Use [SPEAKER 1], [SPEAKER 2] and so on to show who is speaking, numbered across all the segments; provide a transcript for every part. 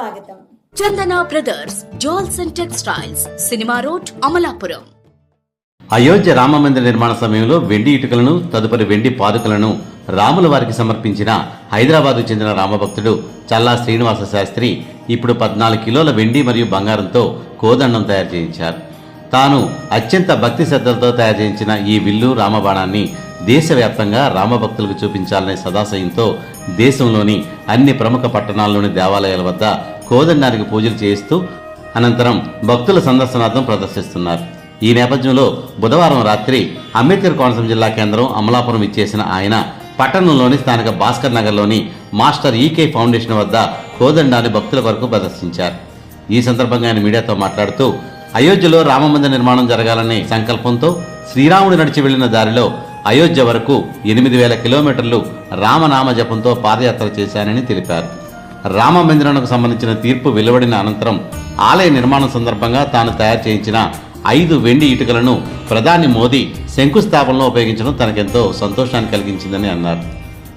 [SPEAKER 1] స్వాగతం.
[SPEAKER 2] Chandana brothers jewels and textiles cinema road Amalapuram.
[SPEAKER 3] Ayodhya Rama మందిర నిర్మాణ సమయంలో వెండి ఇటుకలను తదుపరి వెండి పాదుకలను రాముల వారికి సమర్పించిన హైదరాబాద్కు చెందిన రామభక్తుడు చల్లా శ్రీనివాస శాస్త్రి ఇప్పుడు పద్నాలుగు కిలోల వెండి మరియు బంగారంతో కోదండం తయారు చేయించారు. తాను అత్యంత భక్తి శ్రద్ధలతో తయారు చేయించిన ఈ విల్లు రామబాణాన్ని దేశవ్యాప్తంగా రామభక్తులకు చూపించాలనే సదాశయంతో దేశంలోని అన్ని ప్రముఖ పట్టణాల్లోని దేవాలయాల వద్ద కోదండానికి పూజలు చేయిస్తూ అనంతరం భక్తుల సందర్శనార్థం ప్రదర్శిస్తున్నారు. ఈ నేపథ్యంలో బుధవారం రాత్రి అంబేద్కర్ కోనసీమ జిల్లా కేంద్రం అమలాపురం ఇచ్చేసిన ఆయన పట్టణంలోని స్థానిక భాస్కర్ నగర్లోని మాస్టర్ ఈకే ఫౌండేషన్ వద్ద కోదండాన్ని భక్తుల కొరకు ప్రదర్శించారు. ఈ సందర్భంగా ఆయన మీడియాతో మాట్లాడుతూ అయోధ్యలో రామమందిర నిర్మాణం జరగాలనే సంకల్పంతో శ్రీరాముడు నడిచి వెళ్ళిన దారిలో అయోధ్య వరకు ఎనిమిది వేల కిలోమీటర్లు రామనామ జపంతో పాదయాత్ర చేశానని తెలిపారు. రామ మందిరానికి సంబంధించిన తీర్పు వెలువడిన అనంతరం ఆలయ నిర్మాణం సందర్భంగా తాను తయారు చేయించిన ఐదు వెండి ఇటుకలను ప్రధాని మోదీ శంకుస్థాపనలో ఉపయోగించడం తనకెంతో సంతోషాన్ని కలిగించిందని అన్నారు.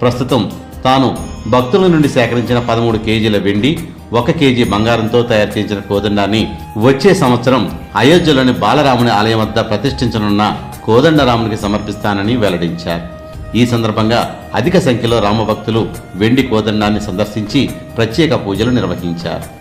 [SPEAKER 3] ప్రస్తుతం తాను భక్తుల నుండి సేకరించిన పదమూడు కేజీల వెండి ఒక కేజీ బంగారంతో తయారు చేసిన కోదండాన్ని వచ్చే సంవత్సరం అయోధ్యలోని బాలరాముని ఆలయం వద్ద ప్రతిష్ఠించనున్న కోదండరామునికి సమర్పిస్తానని వెల్లడించారు. ఈ సందర్భంగా అధిక సంఖ్యలో రామభక్తులు వెండి కోదండాన్ని సందర్శించి ప్రత్యేక పూజలు నిర్వహించారు.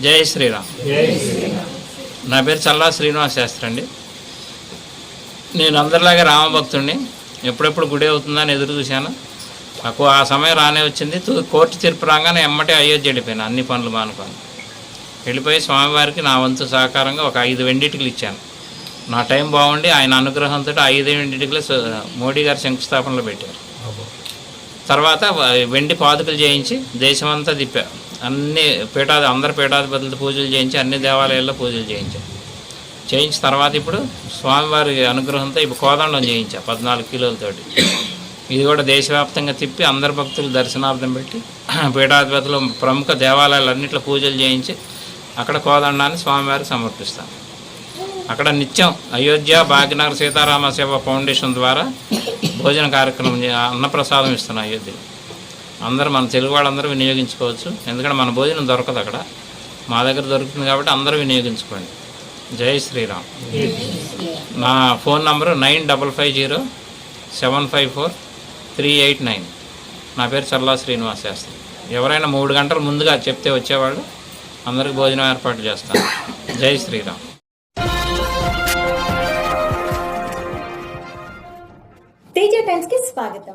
[SPEAKER 4] జై శ్రీరామ్. నా పేరు చల్లా శ్రీనివాస్ శాస్త్రి అండి. నేను అందరిలాగే రామభక్తుడిని ఎప్పుడెప్పుడు గుడి అవుతుందని ఎదురు చూశాను. నాకు ఆ సమయం రానే వచ్చింది. తు- కోర్టు తీర్పు రాగానే ఎమ్మటే అయోధ్య వెళ్ళిపోయాను. అన్ని పనులు మానుకొని. వెళ్ళిపోయి స్వామివారికి నా వంతు సహకారంగా ఒక ఐదు వెండిటికలు ఇచ్చాను. నా టైం బాగుండి ఆయన అనుగ్రహంతో ఐదు వెండిటికలు మోడీ గారు శంకుస్థాపనలో పెట్టారు. తర్వాత వెండి పాదుకలు చేయించి దేశమంతా తిప్పా. అన్ని పీఠాది అందరి పీఠాధిపతులతో పూజలు చేయించి అన్ని దేవాలయాల్లో పూజలు చేయించా. చేయించిన తర్వాత ఇప్పుడు స్వామివారి అనుగ్రహంతో ఇప్పుడు కోదండం చేయించా పద్నాలుగు కిలోలతోటి ఇది కూడా దేశవ్యాప్తంగా తిప్పి అందరి భక్తులు దర్శనార్థం పెట్టి పీఠాధిపతులు ప్రముఖ దేవాలయాలన్నింటిలో పూజలు చేయించి అక్కడ కోదండాన్ని స్వామివారికి సమర్పిస్తాం. అక్కడ నిత్యం అయోధ్య భాగ్యనగర్ సీతారామ సేవ ఫౌండేషన్ ద్వారా భోజన కార్యక్రమం అన్నప్రసాదం ఇస్తున్నాం అయోధ్యలో. అందరూ మన తెలుగు వాళ్ళందరూ వినియోగించుకోవచ్చు. ఎందుకంటే మన భోజనం దొరకదు అక్కడ. మా దగ్గర దొరుకుతుంది కాబట్టి అందరూ వినియోగించుకోండి. జై శ్రీరామ్. నా phone number nine double five zero seven five four three eight nine. నా పేరు చల్లా శ్రీనివాస్ శాస్త్రి. ఎవరైనా మూడు గంటల ముందుగా చెప్తే వచ్చేవాళ్ళు అందరికి భోజనం ఏర్పాటు చేస్తాను. జై శ్రీరామ్.
[SPEAKER 1] తేజ స్వాగతం.